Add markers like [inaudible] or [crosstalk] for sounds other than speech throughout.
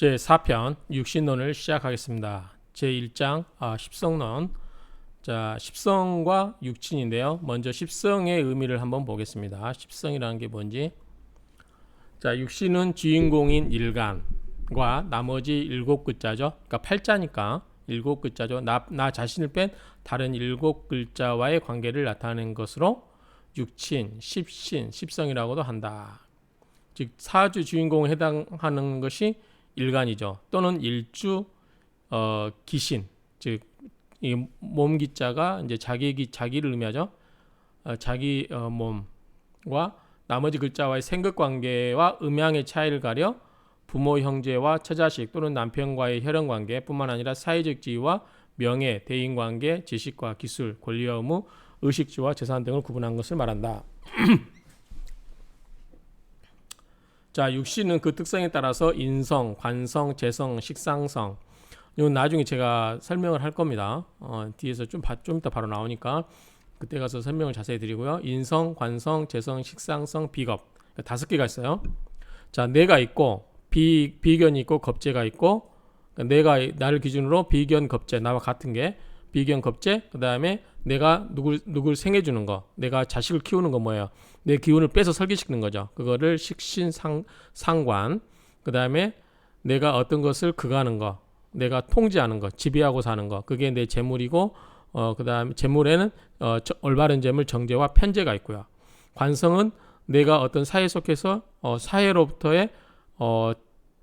제 4편 육신론을 시작하겠습니다. 제 1장 아, 십성론. 자, 십성과 육친인데요. 먼저 십성의 의미를 한번 보겠습니다. 십성이라는 게 뭔지. 자, 육신은 주인공인 일간과 나머지 일곱 글자죠. 그러니까 팔자니까 일곱 글자죠. 나, 나 자신을 뺀 다른 일곱 글자와의 관계를 나타내는 것으로 육친, 십신, 십성이라고도 한다. 즉 사주 주인공에 해당하는 것이 일간이죠. 또는 일주 어, 기신 즉 이 몸기자가 이제 자기 기 자기를 의미하죠. 어, 자기 어, 몸과 나머지 글자와의 생각 관계와 음양의 차이를 가려 부모 형제와 처자식 또는 남편과의 혈연 관계뿐만 아니라 사회적 지위와 명예, 대인 관계, 지식과 기술, 권리와 의무, 의식주와 재산 등을 구분한 것을 말한다. [clears throat] 자, 육신은 그 특성에 따라서 인성, 관성, 재성, 식상성. 이건 나중에 제가 설명을 할 겁니다. 어, 뒤에서 좀, 바, 좀 이따 바로 나오니까 그때 가서 설명을 자세히 드리고요. 인성, 관성, 재성, 식상성, 비겁. 그러니까 다섯 개가 있어요. 자, 내가 있고 비, 비견이 있고 겁재가 있고 그러니까 내가 나를 기준으로 비견, 겁재 나와 같은 게 비견, 겁재. 그다음에 내가 누굴 누굴 생해 주는 거. 내가 자식을 키우는 거 뭐예요? 내 기운을 빼서 설계시키는 거죠. 그거를 식신 상 상관. 그 다음에 내가 어떤 것을 그가는 거. 내가 통제하는 거, 지배하고 사는 거. 그게 내 재물이고 어 그 다음에 재물에는 어 저, 올바른 재물 정제와 편제가 있고요. 관성은 내가 어떤 사회 속에서 어 사회로부터의 어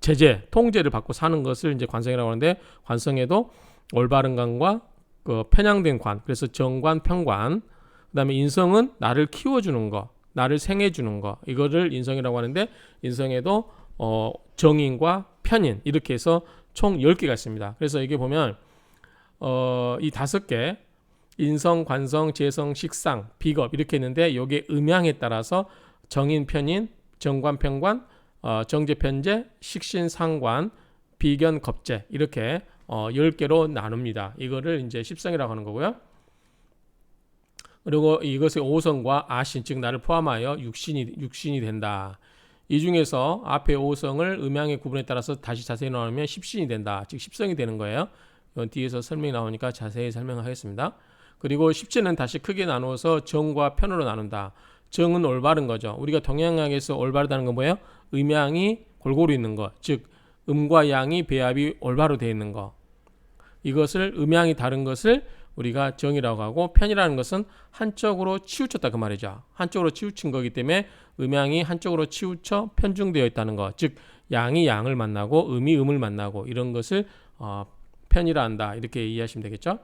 제재, 통제를 받고 사는 것을 이제 관성이라고 하는데 관성에도 올바른 관과 그 편향된 관. 그래서 정관, 평관. 그다음에 인성은 나를 키워주는 거, 나를 생해주는 거. 이거를 인성이라고 하는데 인성에도 어 정인과 편인 이렇게 해서 총 10개가 있습니다. 그래서 이게 보면 어, 이 다섯 개 인성, 관성, 재성, 식상, 비겁 이렇게 있는데 요게 음양에 따라서 정인, 편인, 정관, 평관, 어, 정제, 편제, 식신, 상관, 비견, 겁제 이렇게 어, 10개로 나눕니다. 이거를 이제 십성이라고 하는 거고요. 그리고 이것의 오성과 아신 즉 나를 포함하여 육신이 육신이 된다. 이 중에서 앞에 오성을 음양의 구분에 따라서 다시 자세히 나누면 십신이 된다. 즉 십성이 되는 거예요. 뒤에서 설명이 나오니까 자세히 설명하겠습니다. 그리고 십신은 다시 크게 나누어서 정과 편으로 나눈다. 정은 올바른 거죠. 우리가 동양학에서 올바르다는 건 뭐예요? 음양이 골고루 있는 거. 즉 음과 양이 배합이 올바로 되어 있는 거. 이것을 음양이 다른 것을 우리가 정이라고 하고 편이라는 것은 한쪽으로 치우쳤다 그 말이죠. 한쪽으로 치우친 거기 때문에 음양이 한쪽으로 치우쳐 편중되어 있다는 것. 즉 양이 양을 만나고 음이 음을 만나고 이런 것을 어, 편이라 한다. 이렇게 이해하시면 되겠죠.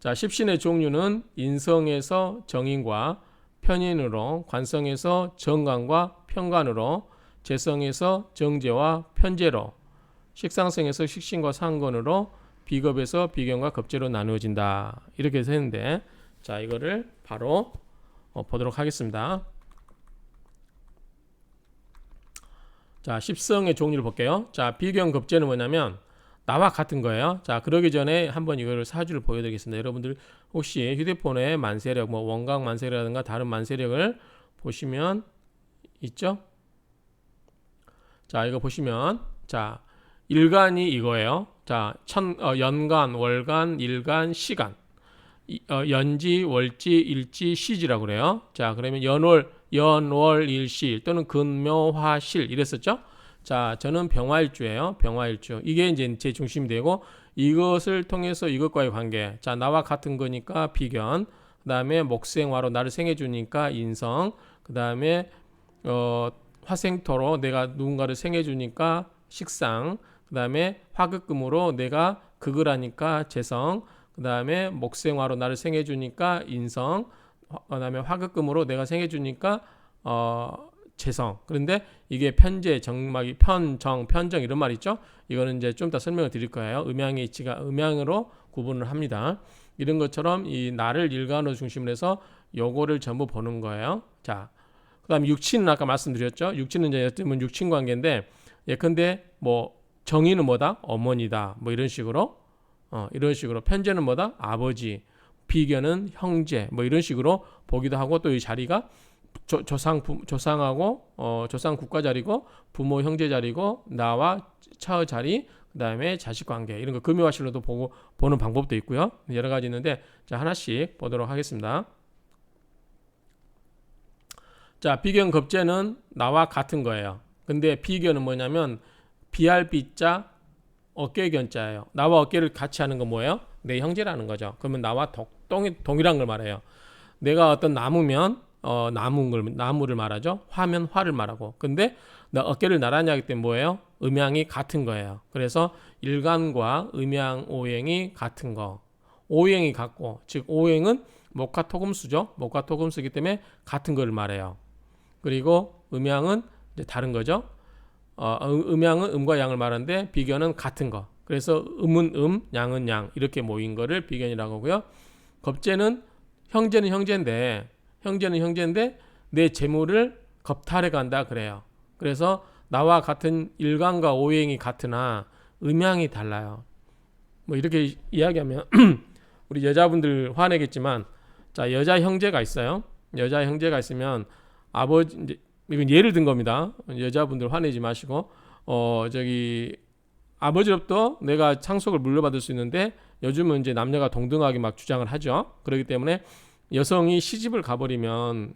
자, 십신의 종류는 인성에서 정인과 편인으로, 관성에서 정관과 편관으로, 재성에서 정제와 편제로, 식상성에서 식신과 상건으로, 비겁에서 비견과 겁제로 나누어진다. 이렇게 해서 했는데, 자, 이거를 바로 어, 보도록 하겠습니다. 자, 십성의 종류를 볼게요. 자, 비견 겁제는 뭐냐면 나와 같은 거예요. 자, 그러기 전에 한번 이거를 사주를 보여드리겠습니다. 여러분들 혹시 휴대폰에 만세력, 뭐 원각 만세력이라든가 다른 만세력을 보시면 있죠? 자, 이거 보시면 자, 일간이 이거예요. 자, 천, 어, 연간, 월간, 일간, 시간. 어, 연지, 월지, 일지, 시지라고 그래요. 자, 그러면 연월, 연월, 일시 또는 근묘화실 이랬었죠. 자, 저는 병화일주예요. 병화일주. 이게 이제 제 중심이 되고 이것을 통해서 이것과의 관계. 자, 나와 같은 거니까 비견. 그다음에 목생화로 나를 생해 주니까 인성. 그다음에 어 화생토로 내가 누군가를 생해 주니까 식상. 그 다음에 화극금으로 내가 극을 하니까 재성. 그 다음에 목생화로 나를 생해 주니까 인성, 그 다음에 화극금으로 내가 생해 주니까 어, 재성. 그런데 이게 편제, 정막이 편정, 편정 이런 말 있죠? 이거는 이제 좀더 설명을 드릴 거예요. 음양의 이치가 음양으로 구분을 합니다. 이런 것처럼 이 나를 일간으로 중심으로 해서 요거를 전부 보는 거예요. 자, 그 다음 육친은 아까 말씀드렸죠. 육친은 이제 여튼 육친 관계인데 예컨대 뭐 정의는 뭐다? 어머니다. 뭐 이런 식으로 어, 이런 식으로 편제는 뭐다? 아버지, 비견은 형제, 뭐 이런 식으로 보기도 하고 또 이 자리가 조, 조상 부, 조상하고 어, 조상 국가 자리고 부모 형제 자리고 나와 차의 자리 그다음에 자식 관계 이런 거 금요화실로도 보고 보는 방법도 있고요. 여러 가지 있는데 자 하나씩 보도록 하겠습니다. 자 비견 급제는 나와 같은 거예요. 근데 비견은 뭐냐면 비할 비자 어깨 견자예요. 나와 어깨를 같이 하는 건 뭐예요? 내 형제라는 거죠. 그러면 나와 동, 동, 동일한 걸 말해요. 내가 어떤 나무면 어, 나무 걸 나무를 말하죠. 화면 화를 말하고. 근데 나 어깨를 나란히 하기 때문에 뭐예요? 음양이 같은 거예요. 그래서 일간과 음양 오행이 같은 거. 오행이 같고 즉 오행은 목화토금수죠. 목화토금수이기 때문에 같은 걸 말해요. 그리고 음양은 이제 다른 거죠. 어, 음- 음양은 음과 양을 말하는데 비견은 같은 거. 그래서 음은 음, 양은 양 이렇게 모인 거를 비견이라고 하고요. 겁재는 형제는 형제인데 형제는 형제인데 내 재물을 겁탈해 간다 그래요. 그래서 나와 같은 일간과 오행이 같으나 음양이 달라요. 뭐 이렇게 이야기하면 [clears throat] 우리 여자분들 화내겠지만 자 여자 형제가 있어요. 여자 형제가 있으면 아버지 이건 예를 든 겁니다. 여자분들 화내지 마시고 어 저기 아버지로부터 내가 상속을 물려받을 수 있는데 요즘은 이제 남녀가 동등하게 막 주장을 하죠. 그렇기 때문에 여성이 시집을 가버리면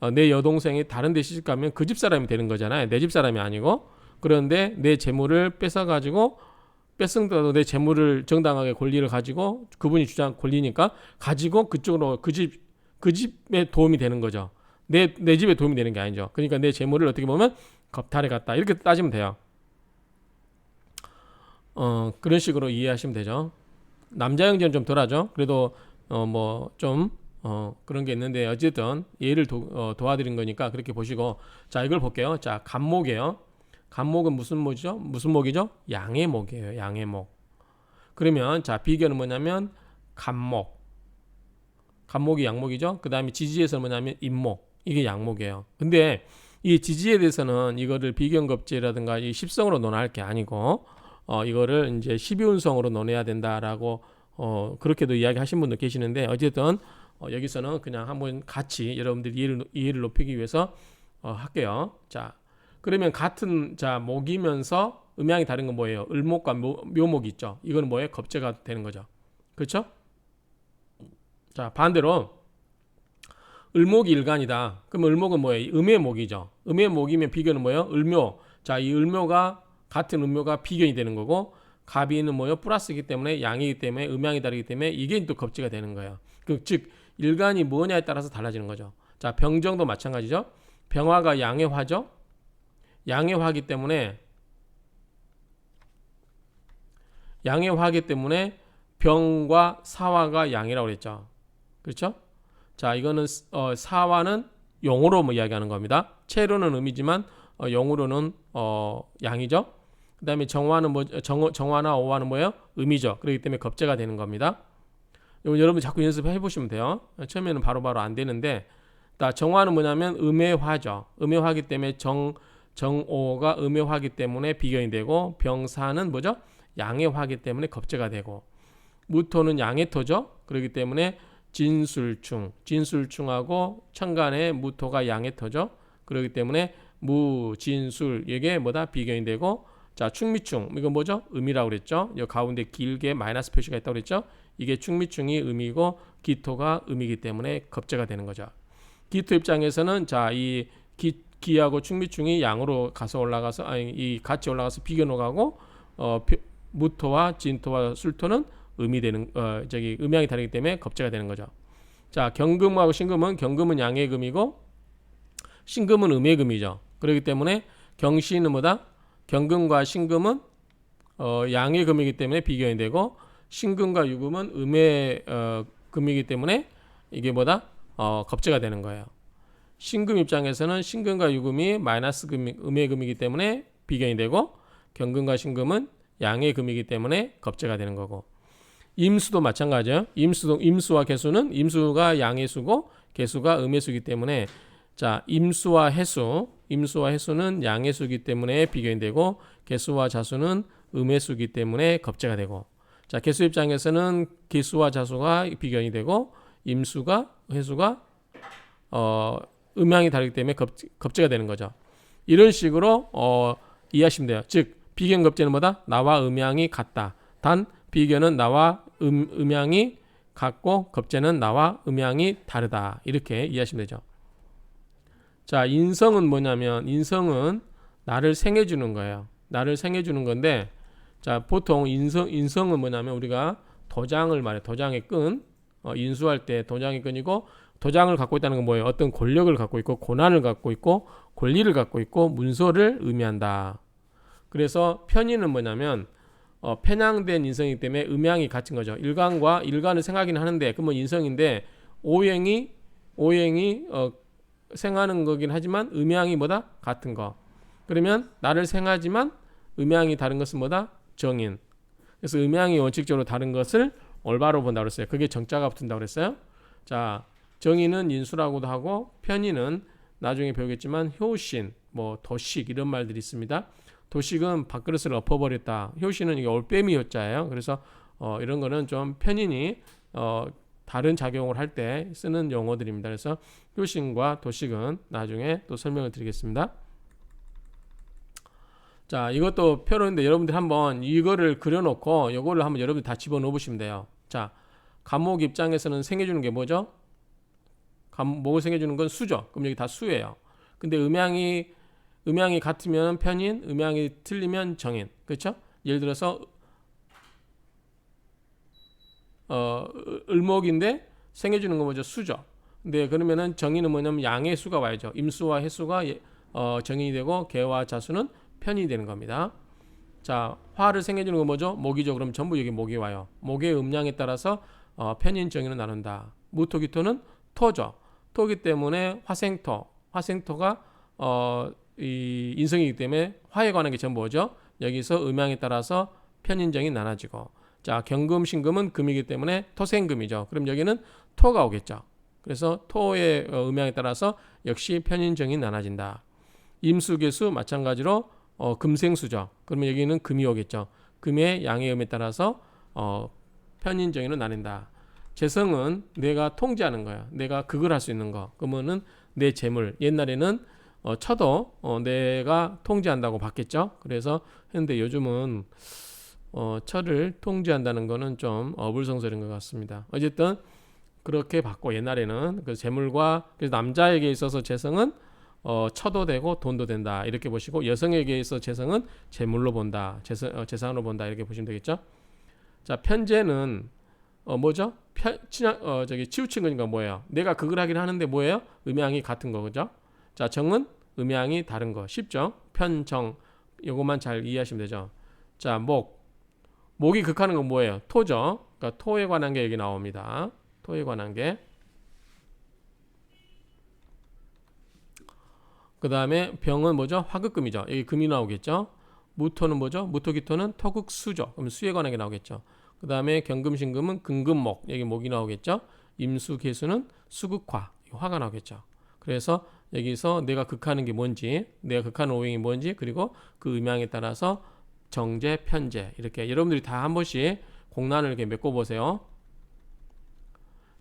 어, 내 여동생이 다른 데 시집 가면 그 집 사람이 되는 거잖아요. 내 집 사람이 아니고 그런데 내 재물을 뺏어 가지고 뺏은다도 내 재물을 정당하게 권리를 가지고 그분이 주장 권리니까 가지고 그쪽으로 그 집 그 집에 도움이 되는 거죠. 내 내 집에 도움이 되는 게 아니죠. 그러니까 내 재물을 어떻게 보면 겁탈에 갔다 이렇게 따지면 돼요. 어 그런 식으로 이해하시면 되죠. 남자 형제는 좀 덜하죠. 그래도 어 뭐 좀 어 그런 게 있는데 어쨌든 예를 도, 어, 도와드린 거니까 그렇게 보시고 자 이걸 볼게요. 자 간목이에요. 간목은 무슨 목이죠? 무슨 목이죠? 양의 목이에요. 양의 목. 그러면 자 비교는 뭐냐면 간목. 간목이 양목이죠. 그 다음에 지지에서는 뭐냐면 임목. 이게 양목이에요. 근데 이 지지에 대해서는 이거를 비견겁제라든가 이 십성으로 논할 게 아니고 어 이거를 이제 12운성으로 논해야 된다라고 어 그렇게도 이야기하신 분도 계시는데 어쨌든 어 여기서는 그냥 한번 같이 여러분들 이해를 이해를 높이기 위해서 어 할게요. 자. 그러면 같은 자 목이면서 음양이 다른 건 뭐예요? 을목과 묘, 묘목이 있죠. 이거는 뭐예요? 겁제가 되는 거죠. 그렇죠? 자, 반대로 을목이 일간이다. 그럼 을목은 뭐예요? 음의 목이죠. 음의 목이면 비견은 뭐예요? 을묘. 자, 이 을묘가 같은 음묘가 비견이 되는 거고 갑이는 뭐예요? 플러스이기 때문에 양이기 때문에 음양이 다르기 때문에 이게 또 겁제가 되는 거예요. 그, 즉 일간이 뭐냐에 따라서 달라지는 거죠. 자, 병정도 마찬가지죠. 병화가 양의 화죠. 양의 화기 때문에 양의 화기 때문에 병과 사화가 양이라고 그랬죠. 그렇죠? 자, 이거는 어, 사화는 용으로 뭐 이야기하는 겁니다. 체로는 음이지만 어, 용으로는 어, 양이죠. 그 다음에 정화는 뭐 정, 정화나 오화는 뭐예요? 음이죠. 그렇기 때문에 겁제가 되는 겁니다. 여러분 자꾸 연습해 보시면 돼요. 처음에는 바로 바로 안 되는데 자, 정화는 뭐냐면 음의 화죠. 음의 화기 때문에 정 정오가 음의 화기 때문에 비견이 되고 병사는 뭐죠? 양의 화기 때문에 겁제가 되고 무토는 양의 토죠. 그렇기 때문에 진술충, 진술충하고 천간에 무토가 양의 토죠. 그렇기 때문에 무, 진술 이게 뭐다 비견이 되고 자 충미충 이거 뭐죠? 음이라고 그랬죠. 여 가운데 길게 마이너스 표시가 있다고 그랬죠. 이게 충미충이 음이고 기토가 음이기 때문에 겁제가 되는 거죠. 기토 입장에서는 자이 기하고 충미충이 양으로 가서 올라가서 아니 이 같이 올라가서 비견으로 가고 어 비- 무토와 진토와 술토는 음이 되는 어 저기 음양이 다르기 때문에 겁제가 되는 거죠. 자 경금하고 신금은 경금은 양의 금이고 신금은 음의 금이죠. 그렇기 때문에 경신은 뭐다? 경금과 신금은 어 양의 금이기 때문에 비견이 되고 신금과 유금은 음의 어 금이기 때문에 이게 뭐다? 어 겁제가 되는 거예요. 신금 입장에서는 신금과 유금이 마이너스 금, 음의 금이기 때문에 비견이 되고 경금과 신금은 양의 금이기 때문에 겁제가 되는 거고 임수도 마찬가지예요. 임수도 임수와 개수는 임수가 양의 수고 개수가 음의 수이기 때문에 자 임수와 해수 임수와 해수는 양의 수이기 때문에 비견이 되고 개수와 자수는 음의 수이기 때문에 겁제가 되고 자 개수 입장에서는 개수와 자수가 비견이 되고 임수가 해수가 어 음양이 다르기 때문에 급, 급제가 되는 거죠. 이런 식으로 어, 이해하시면 돼요. 즉 비견 급제는 뭐다? 나와 음양이 같다. 단 비견은 나와 음, 음양이 같고 급제는 나와 음양이 다르다. 이렇게 이해하시면 되죠. 자, 인성은 뭐냐면 인성은 나를 생해 주는 거예요. 나를 생해 주는 건데 자, 보통 인성 인성은 뭐냐면 우리가 도장을 말해. 도장의 끈. 어, 인수할 때 도장의 끈이고 도장을 갖고 있다는 건 뭐예요? 어떤 권력을 갖고 있고 고난을 갖고 있고 권리를 갖고 있고 문서를 의미한다. 그래서 편의는 뭐냐면 어, 편향된 인성이기 때문에 음양이 같은 거죠. 일간과 일간을 생각하긴 하는데 그러면 인성인데 오행이 오행이 어, 생하는 거긴 하지만 음양이 뭐다 같은 거. 그러면 나를 생하지만 음양이 다른 것은 뭐다 정인. 그래서 음양이 원칙적으로 다른 것을 올바로 본다고 그랬어요. 그게 정자가 붙은다고 그랬어요. 자, 정의는 인수라고도 하고 편의는 나중에 배우겠지만 효신, 뭐 도식 이런 말들이 있습니다. 도식은 밥그릇을 엎어버렸다. 효신은 이게 올빼미 효자예요. 그래서 어, 이런 거는 좀 편인이 어, 다른 작용을 할 때 쓰는 용어들입니다. 그래서 효신과 도식은 나중에 또 설명을 드리겠습니다. 자, 이것도 표로인데 여러분들 한번 이거를 그려놓고 이거를 한번 여러분들 다 집어넣어 보시면 돼요. 자, 감옥 입장에서는 생겨주는 게 뭐죠? 감목을 생겨주는 건 수죠. 그럼 여기 다 수예요. 근데 음양이 음양이 같으면 편인, 음양이 틀리면 정인. 그렇죠? 예를 들어서 어, 을목인데 생겨주는 건 뭐죠? 수죠. 근데 그러면은 정인은 뭐냐면 양의 수가 와야죠. 임수와 해수가 예- 어, 정인이 되고 개와 자수는 편이 되는 겁니다. 자, 화를 생겨주는 건 뭐죠? 목이죠. 그럼 전부 여기 목이 와요. 목의 음량에 따라서 어, 편인 정인을 나눈다. 무토기토는 토죠. 토기 때문에 화생토, 화생토가 어, 이 인성이기 때문에 화에 관한 게 전부 뭐죠? 여기서 음양에 따라서 편인정이 나눠지고 자 경금 신금은 금이기 때문에 토생금이죠. 그럼 여기는 토가 오겠죠. 그래서 토의 어, 음양에 따라서 역시 편인정이 나눠진다. 임수계수 마찬가지로 어, 금생수죠. 그러면 여기는 금이 오겠죠. 금의 양의 음에 따라서 어, 편인정의는 나뉜다. 재성은 내가 통제하는 거야. 내가 그걸 할 수 있는 거. 그러면은 내 재물. 옛날에는 어, 쳐도 어, 내가 통제한다고 봤겠죠. 그래서 했는데 요즘은 어, 철을 통제한다는 거는 좀 어불성설인 것 같습니다. 어쨌든 그렇게 봤고 옛날에는 그 재물과 그래서 남자에게 있어서 재성은 어, 쳐도 되고 돈도 된다 이렇게 보시고 여성에게 있어 재성은 재물로 본다 재성, 어, 재산으로 본다 이렇게 보시면 되겠죠. 자 편제는 어 뭐죠? 편, 친하, 어 저기 치우친 거니까 뭐예요? 내가 그걸 하긴 하는데 뭐예요? 음양이 같은 거 그죠? 자 정은 음양이 다른 거 쉽죠? 편정 요것만 잘 이해하시면 되죠. 자 목 목이 극하는 건 뭐예요? 토죠. 그러니까 토에 관한 게 여기 나옵니다. 토에 관한 게. 그 다음에 병은 뭐죠? 화극금이죠. 여기 금이 나오겠죠. 무토는 뭐죠? 무토기토는 토극수죠. 그럼 수에 관한 게 나오겠죠. 그 다음에 경금신금은 금금목 여기 목이 나오겠죠. 임수개수는 수극화 화가 나오겠죠. 그래서 여기서 내가 극하는 게 뭔지, 내가 극하는 오행이 뭔지, 그리고 그 음양에 따라서 정제, 편제 이렇게 여러분들이 다 한 번씩 공란을 이렇게 메꿔 보세요.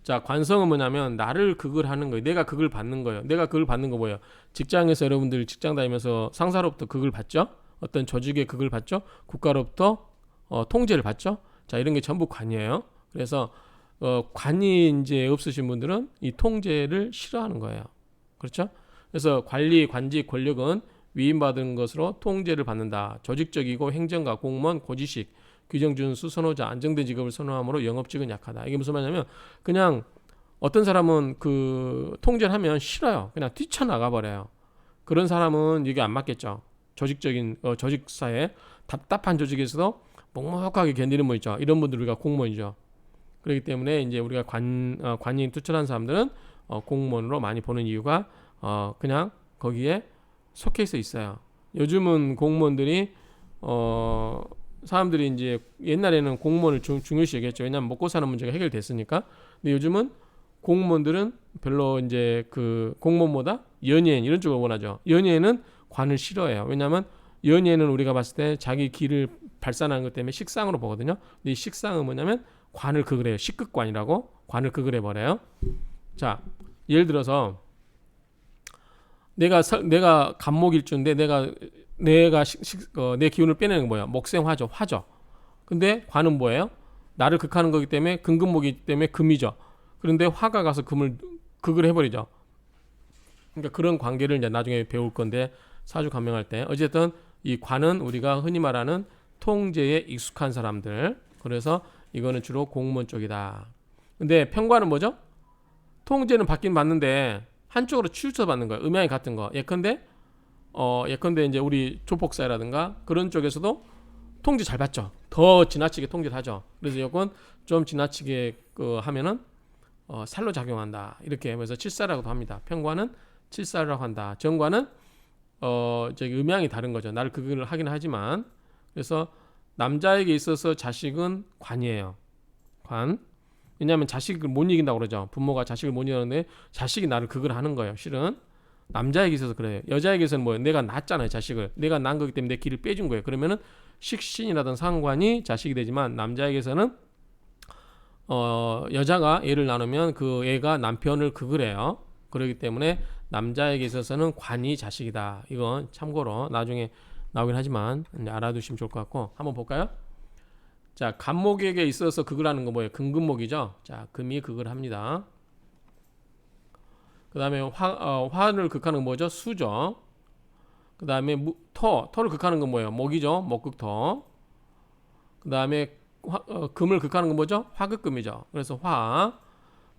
자, 관성은 뭐냐면 나를 극을 하는 거예요. 내가 극을 받는 거예요. 내가 극을 받는 거 뭐예요? 직장에서 여러분들 직장 다니면서 상사로부터 극을 받죠. 어떤 조직의 극을 받죠. 국가로부터 어, 통제를 받죠. 자, 이런 게 전부 관이에요. 그래서 어, 관이 이제 없으신 분들은 이 통제를 싫어하는 거예요. 그렇죠? 그래서 관리, 관직, 권력은 위임받은 것으로 통제를 받는다. 조직적이고 행정가, 공무원, 고지식, 규정 준수, 선호자, 안정된 직업을 선호함으로 영업직은 약하다. 이게 무슨 말이냐면 그냥 어떤 사람은 그 통제를 하면 싫어요. 그냥 뛰쳐나가 버려요. 그런 사람은 이게 안 맞겠죠. 조직적인 어, 조직사회 답답한 조직에서도 묵묵하게 견디는 분 있죠. 이런 분들 우리가 공무원이죠. 그렇기 때문에 이제 우리가 관 어, 관인 투철한 사람들은 어, 공무원으로 많이 보는 이유가 어, 그냥 거기에 속해 있어 있어요. 요즘은 공무원들이 어 사람들이 이제 옛날에는 공무원을 중, 중요시 여겼죠. 왜냐하면 먹고 사는 문제가 해결됐으니까. 근데 요즘은 공무원들은 별로 이제 그 공무원보다 연예인 이런 쪽을 원하죠. 연예인은 관을 싫어해요. 왜냐하면 연예인은 우리가 봤을 때 자기 길을 발산하는 것 때문에 식상으로 보거든요. 근데 이 식상은 뭐냐면 관을 극을 해요. 식극관이라고 관을 극을 해버려요. 자, 예를 들어서 내가 설- 내가 간목일주인데 내가 내가 식, 식- 어, 내 기운을 빼내는 건 뭐야? 목생화죠. 화죠. 근데 관은 뭐예요? 나를 극하는 거기 때문에 금금목이기 때문에 금이죠. 그런데 화가 가서 금을 극을 해버리죠. 그러니까 그런 관계를 이제 나중에 배울 건데 사주 감명할 때 어쨌든 이 관은 우리가 흔히 말하는 통제에 익숙한 사람들. 그래서 이거는 주로 공무원 쪽이다. 근데 평관은 뭐죠? 통제는 받긴 받는데 한쪽으로 치우쳐 받는 거예요. 음양이 같은 거. 예컨대 어 예컨대 이제 우리 조폭사라든가 그런 쪽에서도 통제 잘 받죠. 더 지나치게 통제를 하죠. 그래서 이건 좀 지나치게 그 하면은 어, 살로 작용한다. 이렇게 하면서 칠사라고도 합니다. 평관은 칠사라고 한다. 정관은 어 저기 음양이 다른 거죠. 나를 그걸 하긴 하지만 그래서 남자에게 있어서 자식은 관이에요. 관. 왜냐하면 자식을 못 이긴다고 그러죠. 부모가 자식을 못 이기는데 자식이 나를 그걸 하는 거예요. 실은 남자에게 있어서 그래요. 여자에게서는 뭐예요? 내가 낳았잖아요. 자식을. 내가 낳은 거기 때문에 내 길을 빼준 거예요. 그러면은 식신이라든 상관이 자식이 되지만 남자에게서는 어 여자가 애를 나누면 그 애가 남편을 그을 해요. 그렇기 때문에 남자에게 있어서는 관이 자식이다. 이건 참고로 나중에 나오긴 하지만 알아두시면 좋을 것 같고 한번 볼까요? 자, 간목에게 있어서 극을 하는 거 뭐예요? 금금목이죠. 자, 금이 극을 합니다. 그 다음에 화 어, 화를 극하는 건 뭐죠? 수죠. 그 다음에 무, 토 토를 극하는 건 뭐예요? 목이죠. 목극토. 그다음에 화, 어, 금을 극하는 건 뭐죠? 화극금이죠. 그래서 화.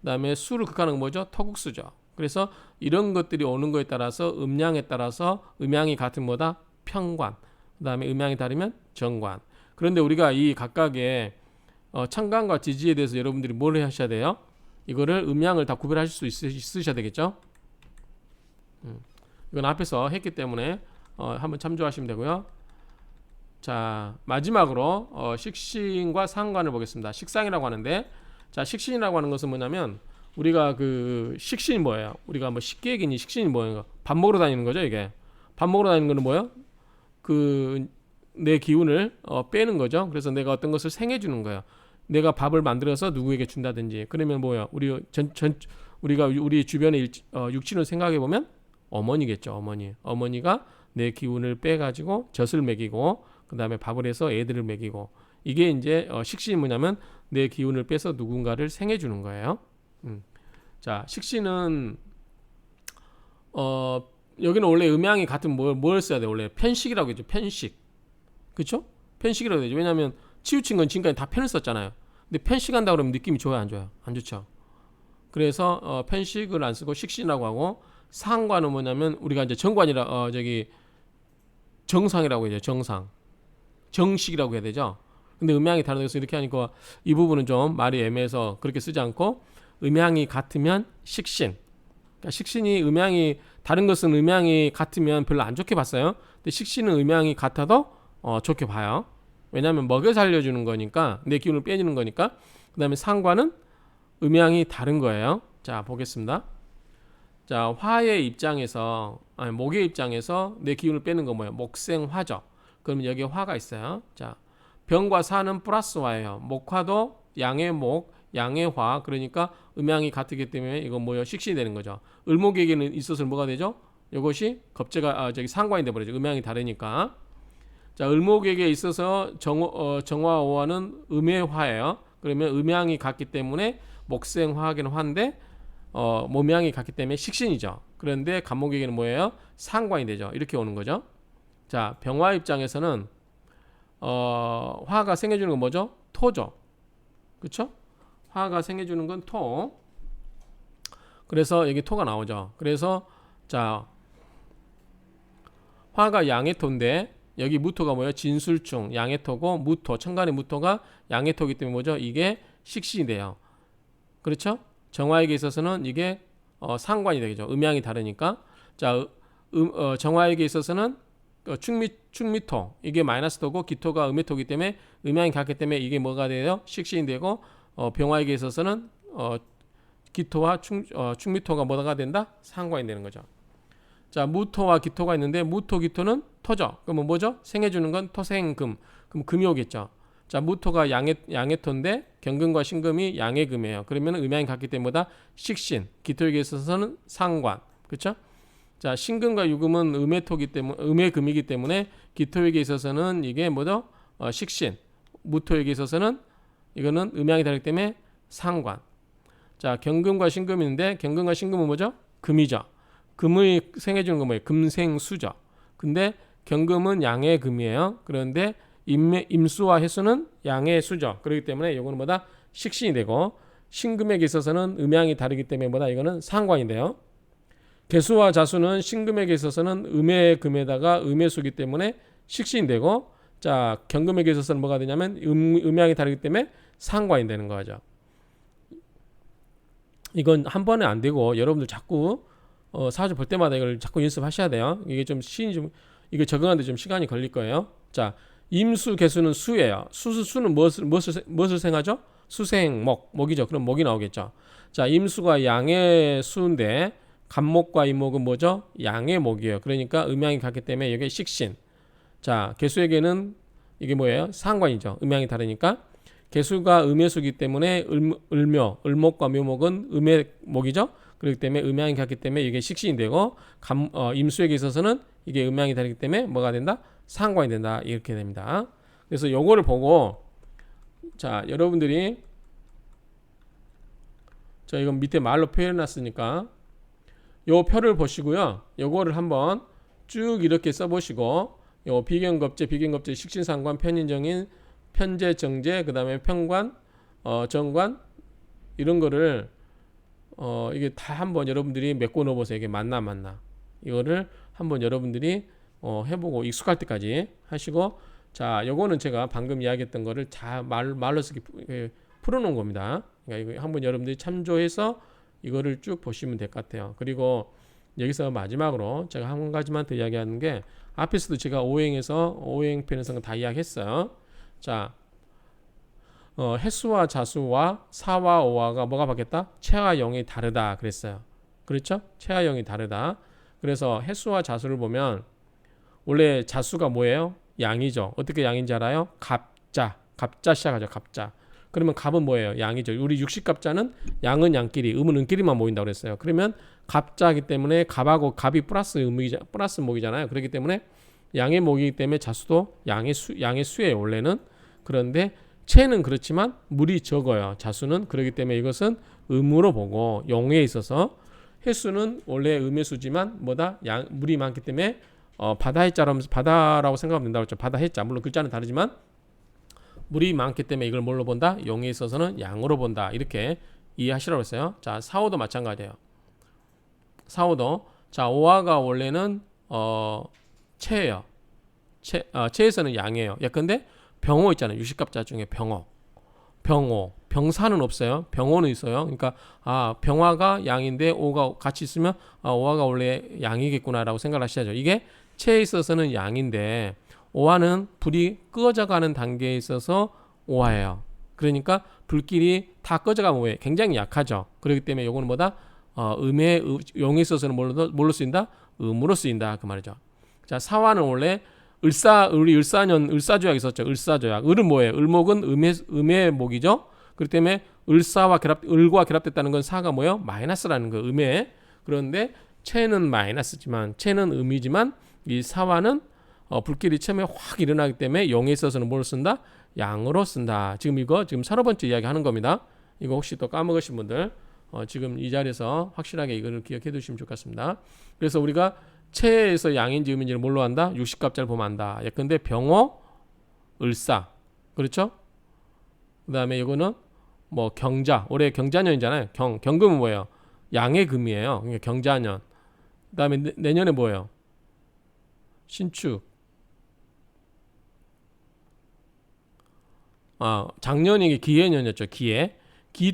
그 다음에 수를 극하는 건 뭐죠? 토국수죠. 그래서 이런 것들이 오는 거에 따라서 음양에 따라서 음양이 같은 뭐다? 평관. 그 다음에 음양이 다르면 정관. 그런데 우리가 이 각각의 어, 창간과 지지에 대해서 여러분들이 뭘 하셔야 돼요? 이거를 음양을 다 구별하실 수 있으, 있으 셔야 되겠죠? 음. 이건 앞에서 했기 때문에 어, 한번 참조하시면 되고요. 자 마지막으로 어, 식신과 상관을 보겠습니다. 식상이라고 하는데 자 식신이라고 하는 것은 뭐냐면 우리가 그 식신이 뭐예요? 우리가 뭐 얘기니 식신이 뭐예요? 밥 먹으러 다니는 거죠 이게. 밥 먹으러 다니는 거는 뭐예요? 그 내 기운을 어, 빼는 거죠. 그래서 내가 어떤 것을 생해 주는 거예요. 내가 밥을 만들어서 누구에게 준다든지 그러면 뭐야? 우리 전, 전 우리가 우리 주변의 일, 어, 육신을 생각해 보면 어머니겠죠. 어머니. 어머니가 내 기운을 빼 가지고 젖을 먹이고 그다음에 밥을 해서 애들을 먹이고 이게 이제 어, 식신이 뭐냐면 내 기운을 빼서 누군가를 생해 주는 거예요. 음. 자, 식신은 어 여기는 원래 음양이 같은 뭘, 뭘 써야 돼? 원래 편식이라고 했죠. 편식. 그쵸? 편식이라고 되죠. 왜냐하면 치우친 건 지금까지 다 편을 썼잖아요. 근데 편식한다 그러면 느낌이 좋아요, 안 좋아요? 안 좋죠. 그래서 어, 편식을 안 쓰고 식신이라고 하고 상관은 뭐냐면 우리가 이제 정관이라 어 저기 정상이라고 해죠. 정상. 정식이라고 해야 되죠. 근데 음양이 다르다서 이렇게 하니까 이 부분은 좀 말이 애매해서 그렇게 쓰지 않고 음양이 같으면 식신. 그러니까 식신이 음양이 다른 것은 음양이 같으면 별로 안 좋게 봤어요. 근데 식신은 음양이 같아도 어, 좋게 봐요. 왜냐하면 먹여 살려주는 거니까 내 기운을 빼주는 거니까. 그 다음에 상관은 음양이 다른 거예요. 자 보겠습니다. 자 화의 입장에서 아니 목의 입장에서 내 기운을 빼는 건 뭐예요? 목생화죠. 그러면 여기에 화가 있어요. 자 병과 사는 플러스 화예요. 목화도 양의 목, 양의 화. 그러니까 음양이 같기 때문에 이건 뭐예요? 식신이 되는 거죠. 을목에게는 있어서 뭐가 되죠? 이것이 겁재가 아, 저기 상관이 돼 버리죠. 음양이 다르니까. 자, 을목에게 있어서 정, 어, 정화오화는 음해화예요. 그러면 음양이 같기 때문에 목생화하기는 화인데 어, 몸양이 같기 때문에 식신이죠. 그런데 간목에게는 뭐예요? 상관이 되죠. 이렇게 오는 거죠. 자, 병화 입장에서는 어, 화가 생겨주는 건 뭐죠? 토죠. 그렇죠? 화가 생겨주는 건 토. 그래서 여기 토가 나오죠. 그래서 자 화가 양의 토인데 여기 무토가 뭐예요? 진술충 양의 토고 무토 천간의 무토가 양의 토기 때문에 뭐죠? 이게 식신이 돼요. 그렇죠? 정화에게 있어서는 이게 어, 상관이 되겠죠. 음양이 다르니까 자 음, 어, 정화에게 있어서는 어, 충미 충미토 이게 마이너스토고 기토가 음해토기 때문에 음양이 같기 때문에 이게 뭐가 돼요? 식신이 되고 어, 병화에게 있어서는 어, 기토와 충, 어, 충미토가 뭐가 된다? 상관이 되는 거죠. 자, 무토와 기토가 있는데 무토 기토는 토죠. 그러면 뭐죠? 생해 주는 건 토생금. 그럼 금이 오겠죠. 자, 무토가 양의 양의 토인데 경금과 신금이 양의 금이에요. 그러면 음양이 같기 때문에? 식신. 기토에게 있어서는 상관. 그렇죠? 자, 신금과 유금은 음의 토기 때문에 음의 금이기 때문에 기토에게 있어서는 이게 뭐죠? 어, 식신. 무토에게 있어서는 이거는 음양이 다르기 때문에 상관. 자, 경금과 신금이 있는데 경금과 신금은 뭐죠? 금이죠. 금의 생해주는 건 뭐예요? 금생수죠. 근데 경금은 양의 금이에요. 그런데 임매, 임수와 해수는 양의 수죠. 그렇기 때문에 이거는 뭐다? 식신이 되고 신금에게 있어서는 음양이 다르기 때문에 뭐다? 이거는 상관인데요. 개수와 자수는 신금에게 있어서는 음의 금에다가 음의 수기 때문에 식신이 되고 자 경금에게 있어서는 뭐가 되냐면 음, 음양이 다르기 때문에 상관이 되는 거죠. 이건 한 번에 안 되고 여러분들 자꾸 어, 사주 볼 때마다 이걸 자꾸 연습하셔야 돼요. 이게 좀 시인이 좀 이거 적응하는데 좀 시간이 걸릴 거예요. 자 임수 개수는 수예요. 수수 수는 무엇을 무엇을 무엇을 생하죠? 수생 목 목이죠. 그럼 목이 나오겠죠. 자 임수가 양의 수인데 간목과 이목은 뭐죠? 양의 목이에요. 그러니까 음양이 같기 때문에 이게 식신. 자 개수에게는 이게 뭐예요? 상관이죠. 음양이 다르니까 개수가 음의 수기 때문에 을, 을묘, 을목과 묘목은 음의 목이죠. 그렇기 때문에 음양이 같기 때문에 이게 식신이 되고 감, 어, 임수에게 있어서는 이게 음양이 다르기 때문에 뭐가 된다? 상관이 된다. 이렇게 됩니다. 그래서 요거를 보고 자 여러분들이 자 이건 밑에 말로 표현해 놨으니까 요 표를 보시고요. 요거를 한번 쭉 이렇게 써 보시고 요 비견겁제, 비견겁제, 식신상관, 편인정인, 편제, 정제, 그다음에 편관, 어, 정관 이런 거를 어, 이게 다 한번 여러분들이 메꿔 넣어 보세요. 이게 맞나 맞나. 이거를 한번 여러분들이 어, 해보고 익숙할 때까지 하시고 자, 요거는 제가 방금 이야기했던 거를 다 말, 말로 쓰기 예, 풀어놓은 겁니다. 그러니까 이거 한번 여러분들이 참조해서 이거를 쭉 보시면 될 것 같아요. 그리고 여기서 마지막으로 제가 한 가지만 더 이야기하는 게 앞에서도 제가 오행에서 오행편에서 다 이야기했어요. 자, 어, 횟수와 자수와 사와 오화가 뭐가 바뀌었다? 체와 영이 다르다 그랬어요. 그렇죠? 체와 영이 다르다. 그래서 횟수와 자수를 보면 원래 자수가 뭐예요? 양이죠. 어떻게 양인지 알아요? 갑자. 갑자 시작하죠. 갑자. 그러면 갑은 뭐예요? 양이죠. 우리 육식갑자는 양은 양끼리, 음은 음끼리만 모인다고 그랬어요. 그러면 갑자기 때문에 갑하고 갑이 플러스 음이 플러스 목이잖아요. 그렇기 때문에 양의 목이기 때문에 자수도 양의 수 양의 수예요. 원래는 그런데 체는 그렇지만 물이 적어요. 자수는 그렇기 때문에 이것은 음으로 보고 용에 있어서 해수는 원래 음의 수지만 뭐다 양 물이 많기 때문에 어, 바다 해자라면서 바다라고 생각하면 된다고 했죠. 바다 해자 물론 글자는 다르지만 물이 많기 때문에 이걸 뭘로 본다? 용에 있어서는 양으로 본다. 이렇게 이해하시라고 했어요. 자, 사오도 마찬가지예요. 사오도 자, 오화가 원래는 어 체예요. 체 어, 체에서는 양이에요. 야 근데 병호 있잖아요. 유식갑자 중에 병호. 병호. 병사는 없어요. 병호는 있어요. 그러니까 아, 병화가 양인데 오가 같이 있으면 아, 오화가 원래 양이겠구나라고 생각을 하셔야죠. 이게 체에 있어서는 양인데 오화는 불이 꺼져가는 단계에 있어서 오화예요. 그러니까 불길이 다 꺼져가면 뭐예요? 굉장히 약하죠. 그렇기 때문에 요거는 뭐다? 어, 음의 용에 있어서는 뭘로, 뭘로 쓰인다? 음으로 쓰인다 그 말이죠. 자 사화는 원래 을사 우리 을사년 을사조약 있었죠. 을사조약. 을은 뭐예요? 을목은 음의 음의 목이죠. 그렇기 때문에 을사와 결합 을과 결합됐다는 건 사가 뭐예요? 마이너스라는 거 음의. 그런데 체는 마이너스지만 체는 음이지만 이 사화는 어, 불길이 처음에 확 일어나기 때문에 용에 있어서는 뭘 쓴다? 양으로 쓴다. 지금 이거 지금 서너 번째 이야기 하는 겁니다. 이거 혹시 또 까먹으신 분들 어, 지금 이 자리에서 확실하게 이거를 기억해 두시면 좋겠습니다. 그래서 우리가 체에서 양인지 음인지를 뭘로 한다? 육식갑자를 보면 안다. 예컨대 병호, 을사. 그렇죠? 그 다음에 이거는 뭐 경자. 올해 경자년이잖아요. 경, 경금은 뭐예요? 양의 금이에요. 그러니까 경자년. 그 다음에 내년에 뭐예요? 신축. 아, 작년이 기해년이었죠. 기해. 기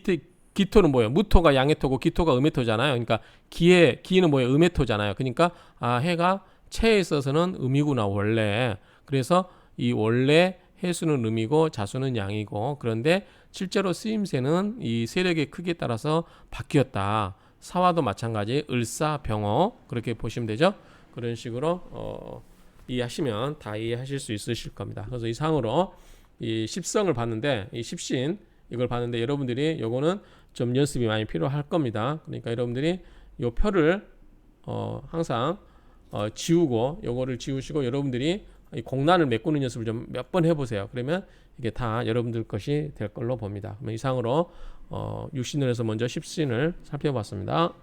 기토는 뭐예요? 무토가 양해토고 기토가 음해토잖아요. 그러니까 기해 기는 뭐예요? 음해토잖아요. 그러니까 아 해가 체에 있어서는 음이구나 원래. 그래서 이 원래 해수는 음이고 자수는 양이고 그런데 실제로 쓰임새는 이 세력의 크기에 따라서 바뀌었다. 사화도 마찬가지 을사병호 그렇게 보시면 되죠. 그런 식으로 어, 이해하시면 다 이해하실 수 있으실 겁니다. 그래서 이상으로 이 십성을 봤는데 이 십신 이걸 봤는데 여러분들이 요거는 좀 연습이 많이 필요할 겁니다. 그러니까 여러분들이 요 표를 어, 항상 어, 지우고 요거를 지우시고 여러분들이 이 공란을 메꾸는 연습을 좀 몇 번 해보세요. 그러면 이게 다 여러분들 것이 될 걸로 봅니다. 이상으로 어, 6신을에서 먼저 10신을 살펴봤습니다.